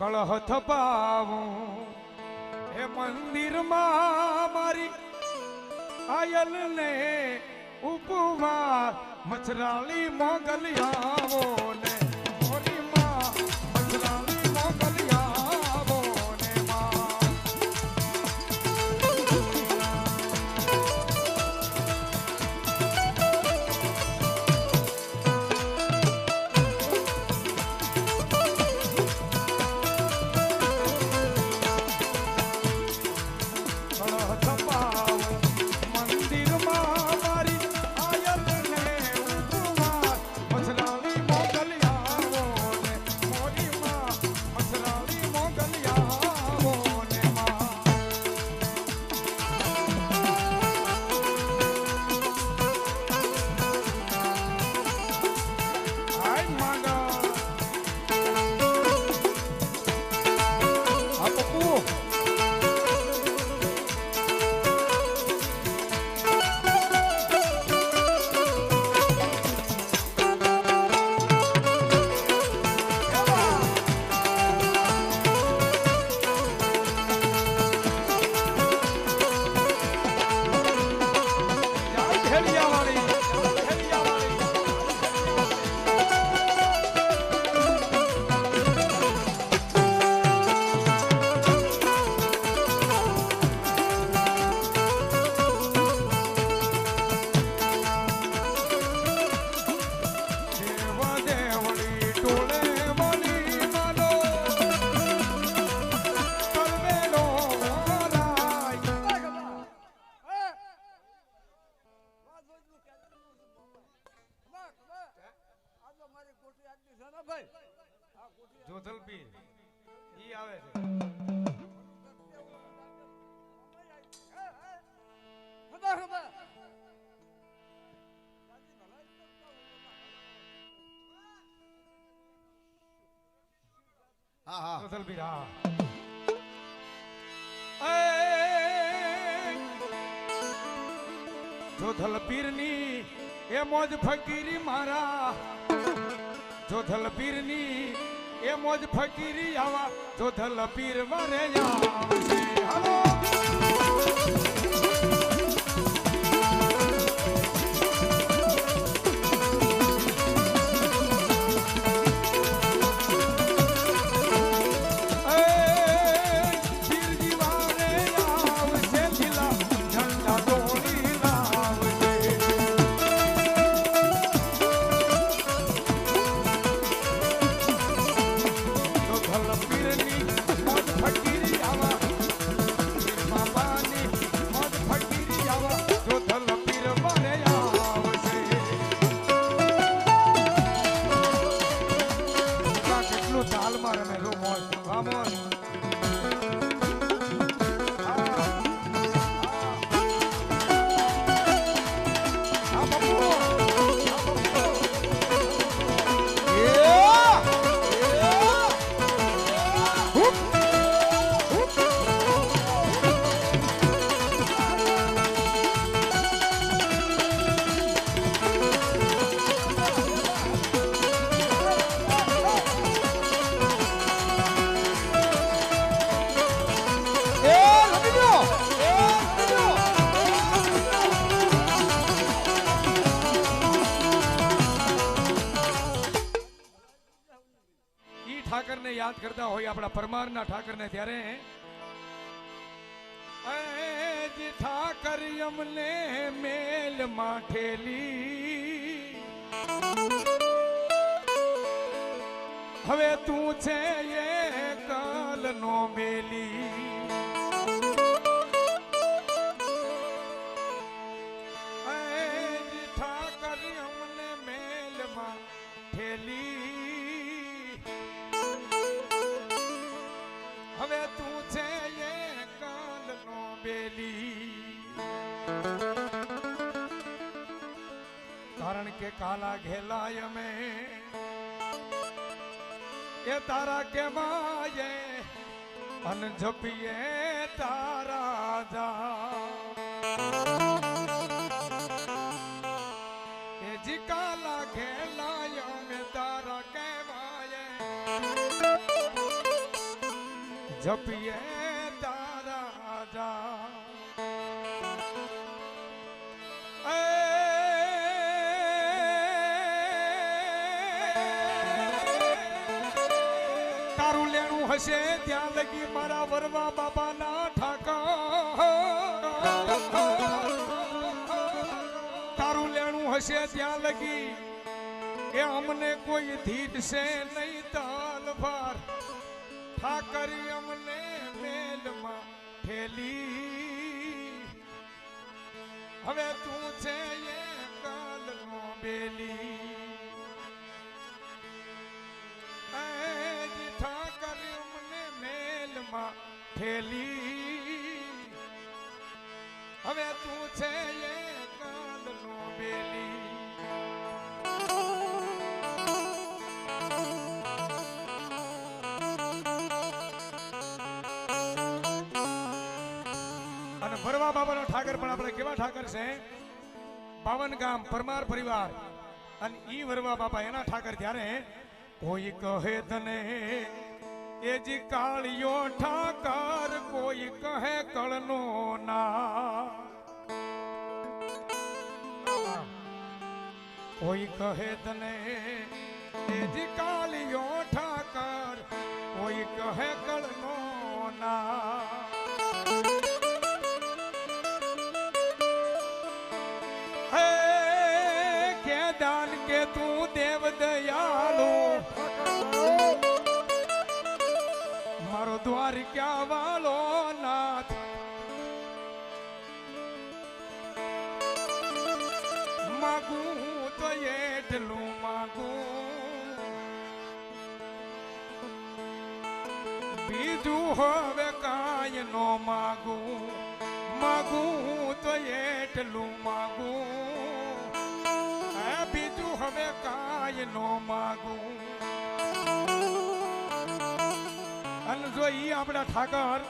કળહ થપાવું એ મંદિરમાં મારી આયલ ને ઉપવાસ મચરાળી મોગલિયાઓ ને. જોધલપીર ઈ આવે છે. હા હા. જોધલપીર હા. જોધલપીરની એ મોજ ફકીરી મારા. જોધલપીરની એ મોજ ફકીરી આવા જોધલપીર વરે આવશે ઠાકરને યાદ કરતા હોય આપણા પરમારના ઠાકરને ત્યારે. જી ઠાકર અમને મેલ માઠેલી. હવે તું છે એ કાલ નો મેલી. કારણ કે કાલા ઘેલાય અમે એ તારા કે માયે અન જપીએ તારા જા એ જી કાલા ઘેલાય અમે તારા કહેવાય જપીએ લેણું હશે ત્યાં લગી મારા વરવા બાબાના ઠાકર તારું લેણું હશે ત્યાં લગી એ અમને કોઈ ધીરશે નહીં તલવાર. ઠાકરી અમને મેલમાં ઠેલી. હવે તું છે એ કાલનો બેલી. મેલમાં ઠેલી હવે તું છે એ કાલનો બેલી. અને ભરવા બાબાનો ઠાકર પણ આપણે કેવા ઠાકર છે? પાવન ગામ, પરમાર પરિવાર. અને ઈ વરવા બાપા એના ઠાકર ત્યારે કોઈ કહે તને એ જી કાળિયો ઠાકર કોઈ કહે કળનો ના કોઈ કહે તને, એ જી કાળિયો ઠાકર કોઈ કહે કળનો ના એટલું માગું. બીજું હવે કાંઈ નો માગું. માગું તો એટલું માગું. બીજું હવે કાંઈ નો માગું. અને જો ઈ આપણા ઠાકર,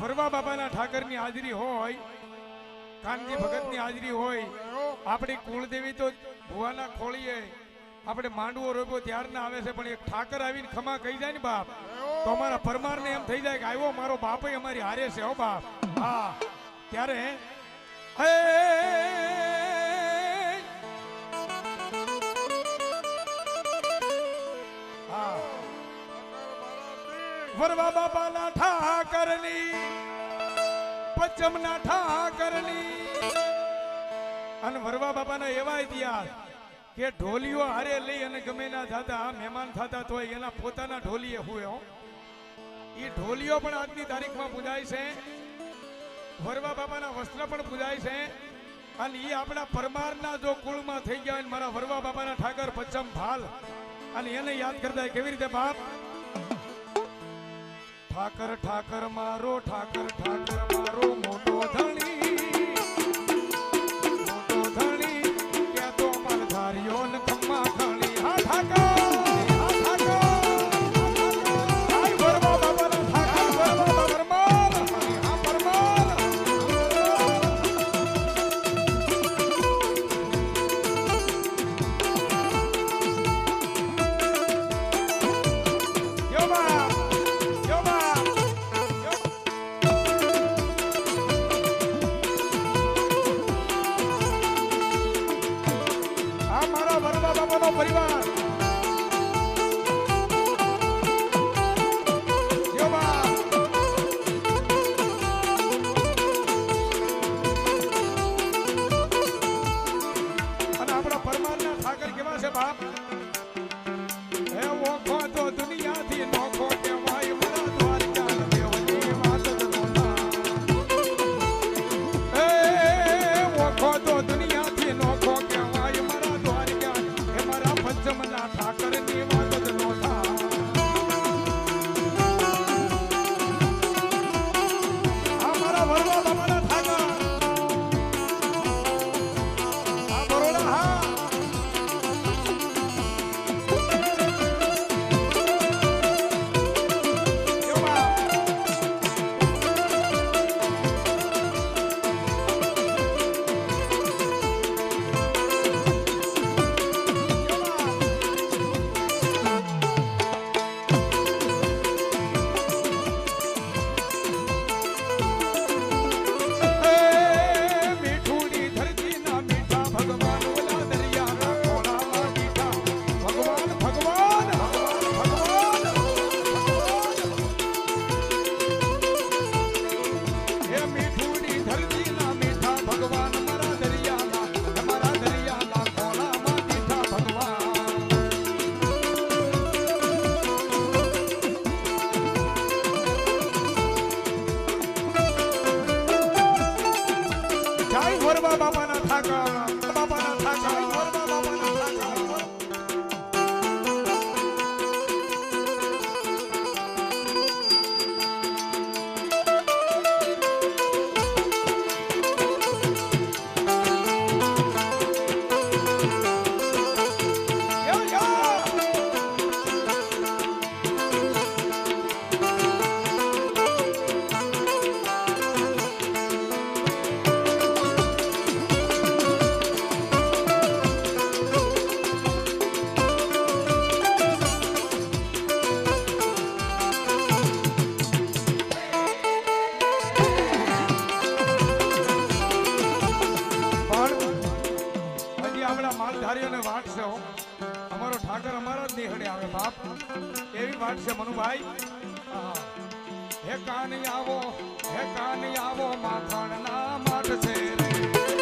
વરવા બાબાના ઠાકરની હાજરી હોય, કાનજી ભગતની હાજરી હોય, આપણી કુળદેવી તો ભુવાના ખોળીએ આપણે માંડવો રોપ્યો, ત્યારના આવે છે, પણ એક ઠાકર આવીને ખમા કહી જાય ને બાપ, તો અમારા પરમારને એમ થઈ જાય કે આવ્યો મારો બાપ અમારી હારે છે, હો બાપ. હા, ત્યારે વરવા બાબાના ઠાકરની, પચમના ઠાકરની અને વરવા બાબાના એવા ઇતિહાસ કે ઢોલીઓ હારે લઈ અને ગમે ના થતા મહેમાન થતા તો એના પોતાના ઢોલીએ હોય એ ઢોલીઓ પણ આજની તારીખમાં પૂજાય છે. વરવા બાબાના વસ્ત્ર પણ પૂજાય છે. અને એ આપણા પરમારના જો કુળમાં થઈ ગયા હોય મારા વરવા બાબાના ઠાકર પચમ ભાલ, અને એને યાદ કરતા કેવી રીતે બાપ? ઠાકર ઠાકર મારો, ઠાકર ઠાકર મારો, મોટો ધણી. પરિવાર. કાની આવો હે કાન આવો માખણ ના માઠ રે.